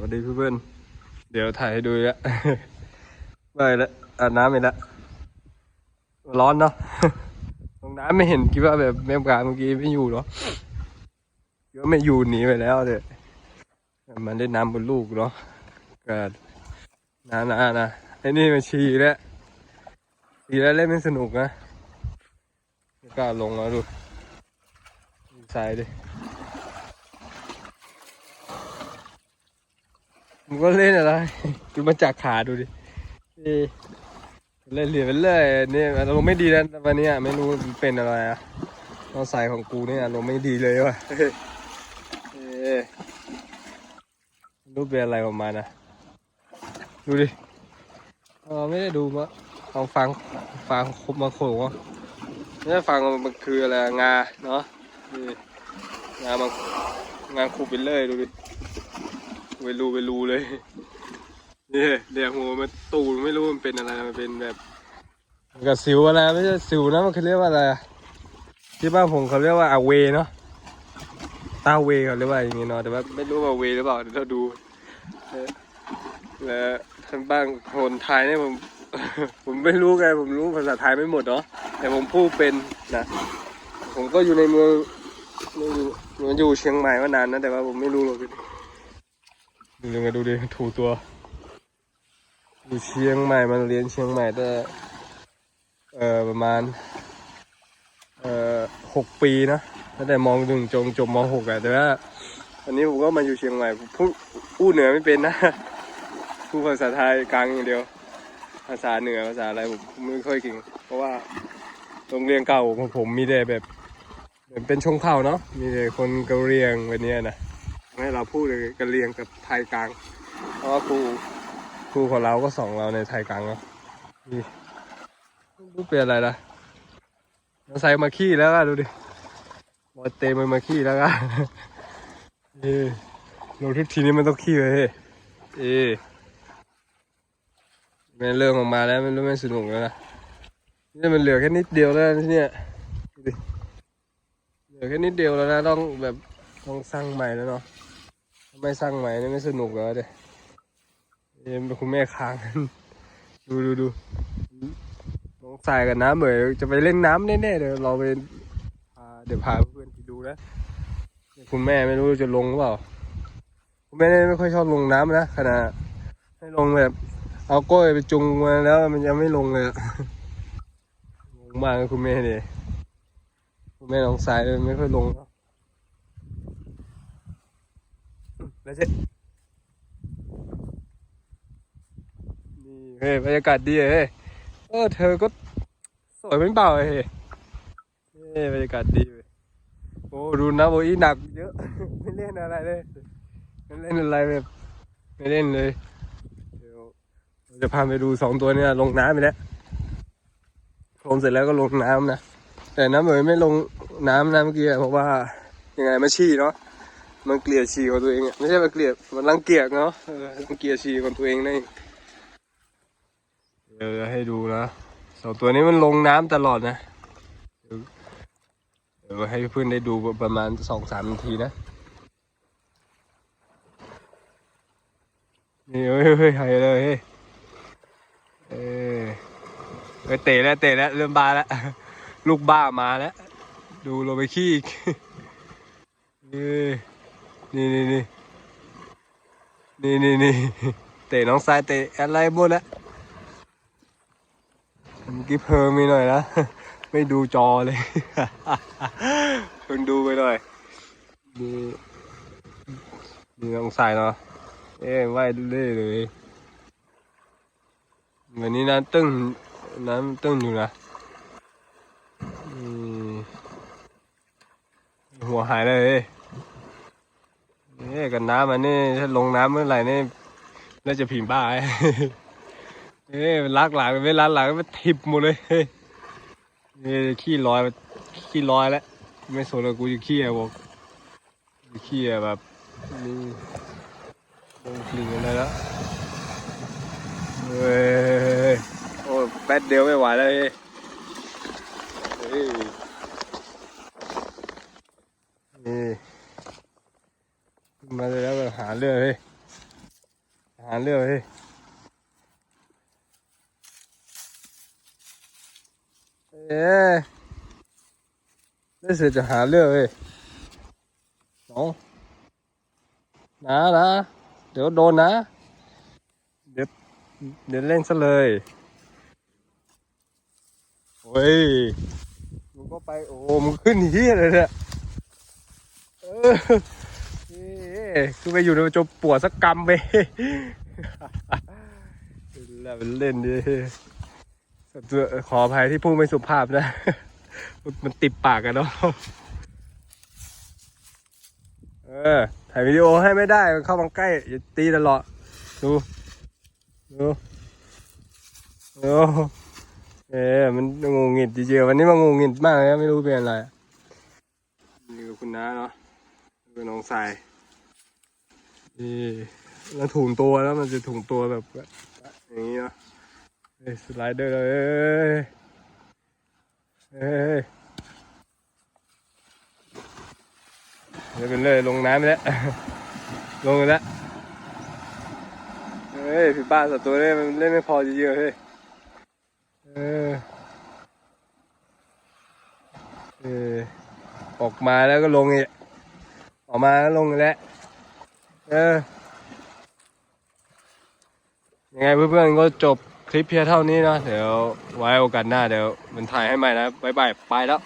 วัสดีเพื่อนๆเดี๋ยวถ่ายให้ดูละไปแล้วอาบน้ำไปแล้วร้อนเนาะลงน้ำไม่เห็นคิดว่าแบบแม่ปลาเมื่อกี้ไม่อยู่เนาะคิดว่าไม่อยู่หนีไปแล้วเลยมันเล่นน้ำบนลูกเนาะเกิดนานานะไอ้นี่มันชีแล้วชีแล้วเล่นไม่สนุกนะกล้าลงแล้วดูดูทรายดิ มึงก็เล่นอะไรดูมาจากขาดูดิเอ๊ะเล่นเหรียญไปเรื่อยเนี่ยอารมณ์ไม่ดีนะวันนี้ไม่รู้เป็นอะไรอะน้องสายของกูเนี่ยอารมณ์ไม่ดีเลยว่ะเฮ้ยเอ๊ะไม่รู้เป็นอะไรประมาณนะดูดิเออไม่ได้ดูมาลองฟังฟังคบมาโขงวะไม่ได้ฟังมันคืออะไรงาเนาะงามันงานคูไปเรื่อยดูดิ ไปรูไปรูเลยนี่เดี๋ยวหัวมันตูดไม่รู้มันเป็นอะไรมันเป็นแบบมันกับสิวอะไรไม่ใช่สิวนะมันเขาเรียกว่าอะไรอะที่บ้านผมเขาเรียกว่าอาเวเนาะตาเวเขาเรียกว่าอย่างงี้เนาะแต่ว่าไม่รู้ว่าเวหรือเปล่าเดี๋ยวเราดูเออแล้วทางบ้านคนไทยเนี่ยผมผมไม่รู้ไงผมรู้ภาษาไทยไม่หมดเนาะแต่ผมพูดเป็นนะผมก็อยู่ในเมืองไม่อยู่มันอยู่เชียงใหม่มานานนะแต่ว่าผมไม่รู้หรอก ดูยังไงดูดิถูตัวอยู่เชียงใหม่มันเรียนเชียงใหม่แต่เอ่อประมาณเอ่อหกปีนะตั้งแต่มหนึ่งจงจบมหกอะแต่ว่าวันนี้ผมก็มาอยู่เชียงใหม่พูดพูดเหนือไม่เป็นนะพูดภาษาไทยกลางอย่างเดียว ภาษาเหนือภาษาอะไรผมไม่ค่อยเก่งเพราะว่าโรงเรียนเก่าของผมมีแต่แบบเหมือนเป็นชงเผ่าเนาะมีแต่คนกะเรียงแบบนี้นะ ให้เราพูดเลยกันเรียงกับไทยกลาง เพราะว่าครูครูของเราก็สอนเราในไทยกลางเนาะนี่รูปเป็นอะไรล่ะเราใส่มาขี้แล้วก็ดูดิบอลเตะมันมาขี้แล้วก็เออลงทุกทีนี้มันต้องขี้เลยเฮ้ยเออเป็นเรื่องออกมาแล้วมันรู้ไม่สนุกแล้วนะนี่มันเหลือแค่นิดเดียวแล้วที่เนี่ยเหลือแค่นิดเดียวแล้วนะต้องแบบต้องสร้างใหม่แล้วเนาะ ไม่สร้างใหม่นี่ไม่สนุกแล้วเด้เอ็มเป็นคุณแม่ค้างดูดูดูน้องสายกับน้ำเหมยจะไปเล่นน้ำแน่ๆเดี๋ยวเราไปพาเดี๋ยวพาเพื่อนไปดูนะคุณแม่ไม่รู้จะลงหรือเปล่า คุณแม่ไม่ค่อยชอบลงน้ำนะขณะให้ลงแบบ เอาก้อยไปจุงมาแล้วมันยังไม่ลงเลยอะงงมากเลยคุณแม่เนี่ยคุณแม่น้องสายไม่ค่อยลงเนอะ แล้วเจ๊นี่เฮ้ยบรรยากาศดีเฮ้ยเออเธอก็สวยเป็นเปล่าเฮ้ยเฮ้ยบรรยากาศดีเว้ยโอ้ดูนะโบอีหนักเยอะ ไม่เล่นอะไรเลยไม่เล่นอะไรแบบไม่เล่นเลยเดี๋ยวเราจะพาไปดูสองตัวเนี่ยลงน้ำไปแล้วลงเสร็จแล้วก็ลงน้ำนะแต่น้ำเหมยไม่ลงน้ำนะเมื่อกี้อะเพราะว่ายังไงมาชี้เนาะ มันเกลียดฉี่ของตัวเองอะไม่ใช่มันเกลียดมันรังเกียจเนาะเออรังเกียจฉี่ของตัวเองนี่นเดี๋ยวจะให้ดูนะสองตัวนี้มันลงน้ำตลอดนะเดี๋ยวให้เพื่อนได้ดูประมาณสองสามนาทีนะนี่เฮ้ยเฮ้ยเฮ้ยเลยเฮ้ยเออเฮ้ยเตะแล้วเตะแล้วเริ่มบ้าแล้วลูกบ้ามาแล้วดูลงไปขี้อีกเอ้ย นี่นี่นี่นี่นี่นี่เตะน้องสายเตะอะไรหมดละเมื่อกี้เพลิมีหน่อยนะไม่ดูจอเลยเพิ่งดูไปหน่อยนี่นี่น้องสายเนาะเอ้ยว่ายเล่เลยวันนี้น้ำตึ้งน้ำตึ้งอยู่นะหัวหายเลย่กันน้ำมันนี่ถ้าลงน้ำเมื่อไหร่นี่น่าจะผิงบ้าไอ้เอ้ยลักหลังเวลาหลังมันทิบหมดเลยเนี่ขี้ลอยขี้ลอยแล้ว ไม่สนเลยกูจะขี้อะบอกขี้อะแบบนี่ลงกลิ่นอะไรแล้วเฮ้ยโอ้แป๊ดเดียวไม่ไหวแล้วเฮ้ยเฮ้ยนี่ มาเลยแล้วก็หาเรื่องเฮ้ยหาเรื่องเฮ้ยเอ๊ะได้เสือจะหาเรื่องเฮ้ยน้องนะนะเดี๋ยวโดนนะ เดี๋ยวเดี๋ยวเล่นซะเลยโอ้ยมึงก็ไปโอ้มึงขึ้นเฮียเลยเนี่ยเออเอ๊ะ คือไปอยู่ในจมปวดสักกรรมไปแล้วมันเล่นดิขออภัยที่พูดไม่สุภาพนะ มันติดปากกันเนาะเออ ถ่ายวิดีโอให้ไม่ได้เข้ามาใกล้อย่าตีตลอดดู ดูดูเออมันงงงิดจริงๆวันนี้มันงงงิดมากเลยไม่รู้เป็นอะไร นี่ก็คุณน้าเนาะนี่ก็น้องสาย นี่แล้วถุงตัวแล้วมันจะถุงตัวแบบอย่างนี้เนาะสไลเดอร์เลยเอ้ยเดี๋ยวเป็นเลยลงน้ำไปแล้ว ลงไปแล้ว เฮ้ยพี่ป้าสัตว์ตัวนี้มันเล่นไม่พอจริงๆเฮ้ยเออเออออกมาแล้วก็ลงอีกออกมาแล้วลงแล้ว เออยังไงเพื่อนๆก็จบคลิปเพียงเท่านี้นะเดี๋ยวไว้โอกาสหน้าเดี๋ยวมันถ่ายให้ใหม่นะบ๊ายบายไปแล้ว